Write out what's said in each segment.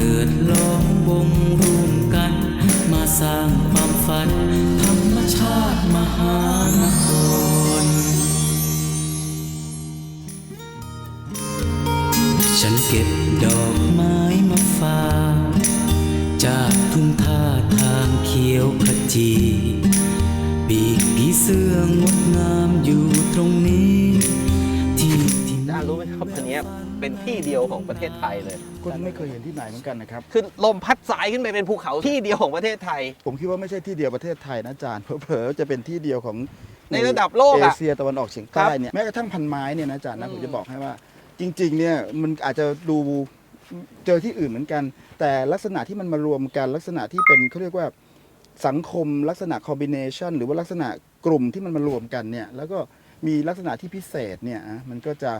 ถิดลองวงรวมกัน มาสร้างความฝัน ธรรมชาติมหานคร ฉันเก็บดอกไม้มาฝากจากทุ่งท่าทางเขียวขจีปีกผีเสื้องดงามอยู่ตรงนี้ รย์รู้ไหมครับอันเนี้ยเป็นที่เดียวของประเทศไทยเลย ก็ไม่เคยเห็นที่ไหนเหมือนกันนะครับ คือลมพัดสายขึ้นไปเป็นภูเขาที่เดียวของประเทศไทย ผมคิดว่าไม่ใช่ที่เดียวประเทศไทยนะอาจารย์เผลอๆจะเป็นที่เดียวของในระดับโลกเออะเชียตะวันออกเฉียงครัใต้บเนี่ยแม้กระทั่งพันไม้เนี่ยนะอาจารย์นะอืมผมจะบอกให้ว่า จริงๆเนี่ยมันอาจจะดูเจอที่อื่นเหมือนกัน แต่ลักษณะที่มันมารวมกันลักษณะที่เป็นเขาเรียกว่าสังคมลักษณะคอมบิเนชันหรือว่าลักษณะกลุ่มที่มันมารวมกันเนี่ยแล้วก็มีลักษณะที่พิเศษเนี่ยอะมันก็จะ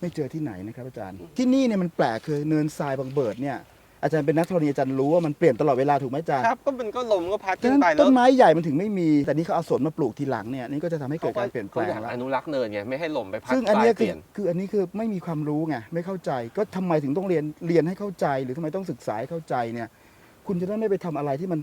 ไม่เจอที่ไหนนะครับอาจารย์ ที่นี่เนี่ยมันแปลกคือเนินทรายบางเบิดเนี่ยอาจารย์เป็นนักธรณีอาจารย์รู้ว่ามันเปลี่ยนตลอดเวลาถูกไหมอาจารย์ครับก็มันก็ลมก็พัดฉะขึ้นนั้นไปแล้ต้วนไม้ใหญ่มันถึงไม่มี แต่นี่เขาเอาสนมาปลูกทีหลังเนี่ยนี่ก็จะทำให้เกิดการเปลี่ยนแปลขางอยากแล้ว อนุรักษ์เนินไงไม่ให้ลมไปพัดซึ่งอันสายเนี้ยเปคือลี่ยน คืออันนี้คือไม่มีความรู้ไงไม่เข้าใจก็ทำไมถึงต้องเรียนเรียนให้เข้าใจ หรือทำไมต้องศึกษาให้เข้าใจเนี่ย คุณจะได้ไม่ไปทำอะไรที่มัน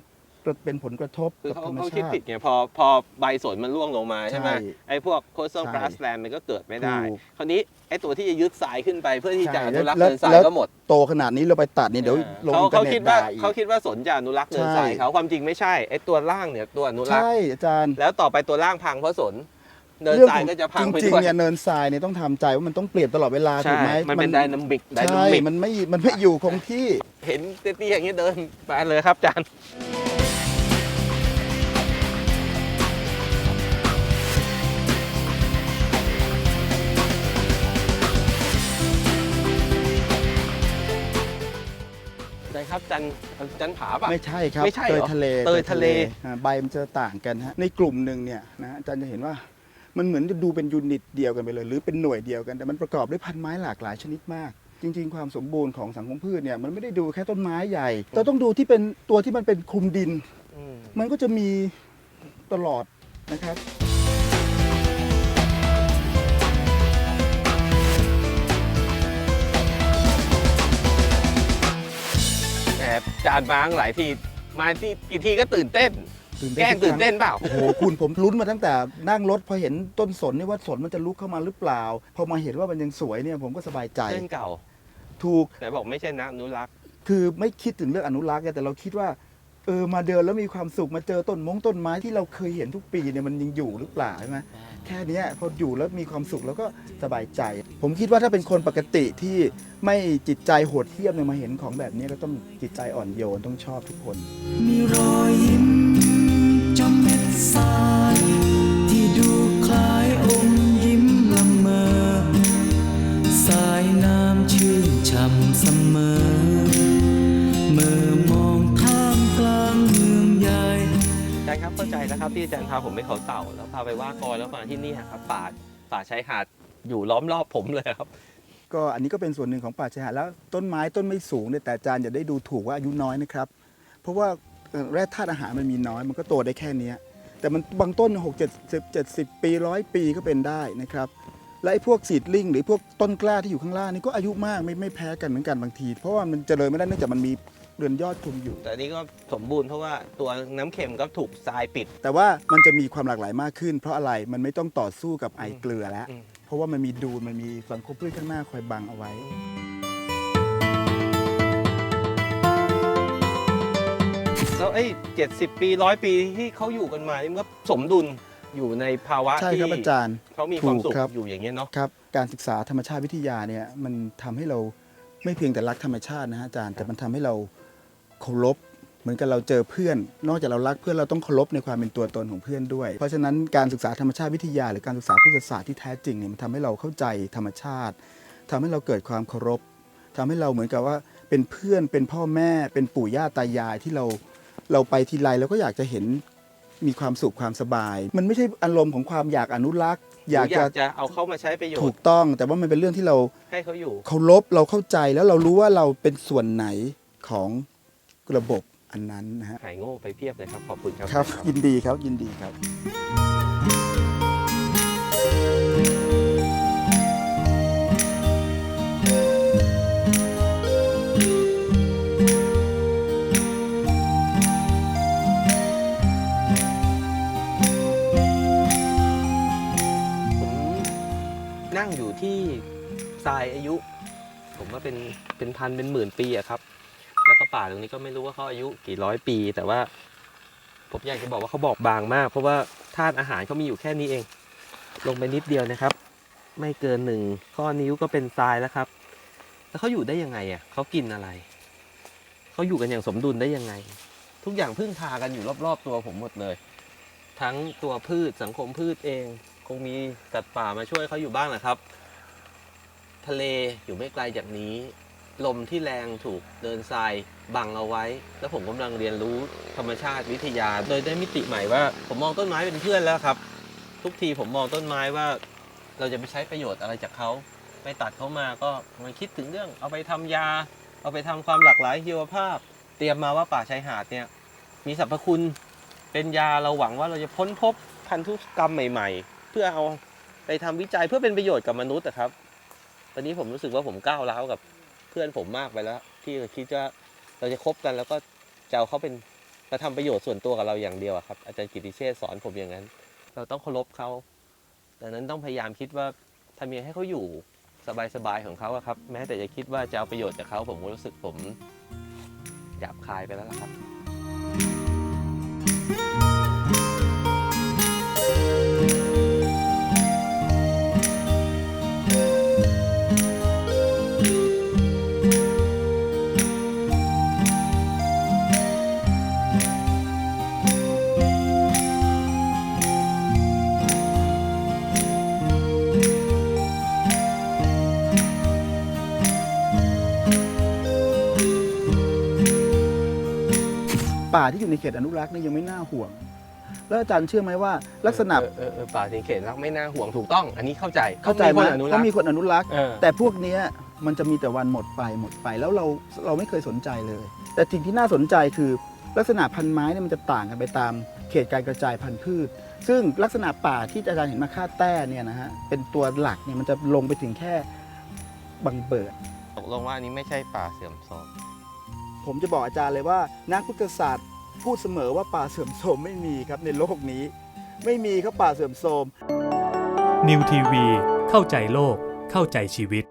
เป็นผลกระทบคือกับเขาธรรมเขาคิดชาผิดติ ไงพอพอใบสนมันร่วงลงมาใช่ไหมใช่ไอ้พวกโคสต์ใช่กราสแลนด์มันก็เกิดไม่ได้ ถูกคราวนี้ไอ้ตัวที่จะยึดสายขึ้นไปเพื่อที่จะใช่อนุรักษ์แล้วเนินทรายแล้ว ก็หมดโตขนาดนี้เราไปตัดนี่เดี๋ยวลงเขาอินเทอเขาร์เน็คิตดว่าด่าอีก เขาคิดว่าสนจะอนุรักษ์เนินทรายใช่ เขาความจริงไม่ใช่ไอ้ตัวล่างเนี่ยตัวอนุรักษ์ ใช่อาจารย์แล้วต่อไปตัวล่างพังเพราะสน เนินทรายก็จะพังไปจริงด้วยๆเนี่ยเนินทรายเนี่ยต้องทำใจว่ามันต้องเปลี่ยนตลอดเวลาถูใช่กไหมมันเป็นไดนามิกไดนาใช่มิกมันไม่มันไม่อยู่คงที่ เห็นเตี้ยๆอย่างนี้เดินไปเลยครับอาจารย์ ครับจันจันผาป่ะ ไม่ใช่ครับไม่ใช่เตเหรยอทะเลเตยทะเล อ่าใบมันจะต่างกันฮะในกลุ่มหนึ่งเนี่ยนะอาจารย์จะเห็นว่ามันเหมือนจะดูเป็นยูนิตเดียวกันไปเลย หรือเป็นหน่วยเดียวกันแต่มันประกอบด้วยพันไม้หลากหลายชนิดมาก จริง ๆ ความสมบูรณ์ของสังคมพืชเนี่ยมันไม่ได้ดูแค่ต้นไม้ใหญ่เราต้องดูที่เป็นตัวที่มันเป็นคลุมดิน อืมมันก็จะมีตลอดนะครับานมาหลายทีมาที่กี่ทีก็ตื่นเต้น แกล้งตื่นเต้นเปล่า โอ้โหคุณผมลุ้นมาตั้งแต่นั่งรถพอเห็นต้นสนนี่ว่าสนมันจะลุกเข้ามาหรือเปล่า พอมาเห็นว่ามันยังสวยเนี่ยผมก็สบายใจเรื่องเก่า ถูก แต่บอกไม่ใช่นักอนุรักษ์ คือไม่คิดถึงเรื่องอนุรักษ์ไงแต่เราคิดว่า เออมาเดินแล้วมีความสุขมาเจอต้นมงต้นไม้ที่เราเคยเห็นทุกปีเนี่ยมันยังอยู่หรือเปล่าใช่ไหมแค่เนี้ยพออยู่แล้วมีความสุขแล้วก็สบายใจ ผมคิดว่าถ้าเป็นคนปกติที่ ไม่จิตใจโหดเหี้ยมเนี่ยมาเห็นของแบบนี้ก็ต้องจิตใจอ่อนโยนต้องชอบทุกคน มีรอยยิ้มจำเม็ดทรายที่ดูคล้ายอมยิ้มละเมอ สายน้ำชื่นช่ำเสมอ เมื่อมองท่ามกลางเมืองใหญ่ อาจารย์ครับเข้าใจแล้วครับที่อาจารย์พาผมไปเขาเต่าแล้วพาไปว่ากอแล้วมาที่นี่ครับป่าป่าชายหาดอยู่ล้อมรอบผมเลยครับ ก็อันนี้ก็เป็นส่วนหนึ่งของป่าชายหาดแล้วต้นไม้ต้นไม่สูงเนี่ยแต่อาจารย์อย่าได้ดูถูกว่าอายุน้อยนะครับ เพราะว่าเอ่อแร่ธาตุอาหารมันมีน้อย มันก็โตได้แค่เนี้ยแต่มันบางต้น6 7 0 70 ปีร้อยปีก็เป็นได้นะครับและไอ้พวกสีดลิงหรือพวกต้นกล้าที่อยู่ข้างล่างนี่ก็อายุมากไม่ไม่แพ้กันเหมือนกันบางที เพราะว่ามันเจริญไม่ได้เนื่องจากมันมีเรือนยอดคลุมอยู่ แต่อันนี้ก็สมบูรณ์เพราะว่าตัวน้ำเค็มก็ถูกทรายปิด แต่ว่ามันจะมีความหลากหลายมากขึ้น เพราะอะไรมันไม่ต้องต่อสู้กับไอเกลือแล้วอืม เพราะว่ามันมีดูนมันมีสังคมพืชข้างหน้าคอยบังเอาไว้ แล้วไอ้เจ็ดสิบปีร้อยปีที่เขาอยู่กันมานี่มันก็สมดุลอยู่ในภาวะใช่ที่ครับอาจารย์ เขามีความสุขถูกครับ อยู่อย่างเงี้ยเนาะ ครับการศึกษาธรรมชาติวิทยาเนี่ยมันทำให้เราไม่เพียงแต่รักธรรมชาตินะฮะอาจารย์แต่มันทำให้เราเคารพเห มือนกับเราเจอเพื่อน นอกจากเรารักเพื่อนเราต้องเคารพในความเป็นตัวตนของเพื่อนด้วย เพราะฉะนั้นการศึกษาธรรมชาติวิทยา หรือการศึกษาพืชศาสตร์ที่แท้จริงเนี่ยมันทำให้เราเข้าใจธรรมชาติทำให้เราเกิดความเคารพทำให้เราเหมือนกับว่าเป็นเพื่อนเป็นพ่อแม่ เป็นปู่ย่าตายายที่เราเราไปทีไรเราก็อยากจะเห็นมีความสุขความสบาย มันไม่ใช่อารมณ์ของความอยากอนุรักษ์หรือยอากจะจะเอาเข้ามาใช้ประโยถูชกน์ต้อง แต่ว่ามันเป็นเรื่องที่เราให้เขาอยู่เคารพเราเข้าใจแล้วเรารู้ว่าเราเป็นส่วนไหนของระบบันนั้นนะฮะ หายโง่ไปเพียบเลยครับ ขอบคุณครับ ครับ ยินดีครับ ยินดีครับ ผมนั่งอยู่ที่ทรายอายุ ผมว่าเป็นเป็นพันเป็นหมื่นปีอะครับ แล้วก็ป่าตรงนี้ก็ไม่รู้ว่าเขาอายุกี่ร้อยปี แต่ว่าผมอยากจะบอกว่าเขาบอกบางมาก เพราะว่าธาตุอาหารเขามีอยู่แค่นี้เอง ลงไปนิดเดียวนะครับ ไม่เกินหนึ่งข้อนิ้วก็เป็นทรายแล้วครับ แล้วเขาอยู่ได้ยังไงอะเขากินอะไรเขาอยู่กันอย่างสมดุลได้ยังไง ทุกอย่างพึ่งพากันอยู่รอบๆตัวผมหมดเลย ทั้งตัวพืชสังคมพืชเอง คงมีสัตว์ป่ามาช่วยเขาอยู่บ้างแหละครับ ทะเลอยู่ไม่ไกลจากนี้ ลมที่แรงถูกเดินทรายบังเอาไว้ แล้วผมกำลังเรียนรู้ธรรมชาติวิทยา โดยได้มิติใหม่ว่า ผมมองต้นไม้เป็นเพื่อนแล้วครับ ทุกทีผมมองต้นไม้ว่า เราจะไปใช้ประโยชน์อะไรจากเขาไปตัดเขามาก็มันคิดถึงเรื่อง เอาไปทำยา เอาไปทำความหลากหลายชีวภาพ เตรียมมาว่าป่าชายหาดเนี่ยมีสรรพคุณเป็นยาเราหวังว่าเราจะพ้นพบพันธุกรรมใหม่ ๆ เพื่อเอาไปทำวิจัยเพื่อเป็นประโยชน์กับมนุษย์นะครับ ตอนนี้ผมรู้สึกว่าผมก้าวร้าวกับ พื่อนผมมากไปแล้ว ที่คิดว่าเราจะคบกันแล้วก็จะเอาเขาเป็นมาทำประโยชน์ส่วนตัวกับเราอย่างเดียวครับ อาจารย์กิติเชษสอนผมอย่างนั้น เราต้องเคารพเขาดังนั้นต้องพยายามคิดว่าทำยังไงให้เขาอยู่สบายๆของเขาครับ แม้แต่จะคิดว่าจะเอาประโยชน์จากเขาผมก็รู้สึกผมหยาบคายไปแล้วล่ะครับ ป่าที่อยู่ในเขตอนุรักษ์นี่ยังไม่น่าห่วง แล้วอาจารย์เชื่อไหมว่า ลักษณะเออเออเออป่าสิงเขตรักไม่น่าห่วงถูกต้อง อันนี้เข้าใจเข้าใจไหมคนอนุรัเขากษ์มีคนอนุรักษ์ เออแต่พวกเนี้ยมันจะมีแต่วันหมดไปหมดไปแล้วเราเราไม่เคยสนใจเลย แต่สิ่งที่น่าสนใจคือลักษณะพันธุ์ไม้เนี่ยมันจะต่างกันไปตามเขตการกระจายพันธุ์พืช ซึ่งลักษณะป่าที่อาจารย์เห็นมาค่าแต้เนี่ยนะฮะเป็นตัวหลักเนี่ยมันจะลงไปถึงแค่บังเบิดตกลงว่าอันนี้ไม่ใช่ป่าเสื่อมโทรม ผมจะบอกอาจารย์เลยว่านักพุทธศาสตร์พูดเสมอว่าป่าเสื่อมโทรมไม่มีครับในโลกนี้ ไม่มีครับป่าเสื่อมโทรม นิวทีวีเข้าใจโลกเข้าใจชีวิต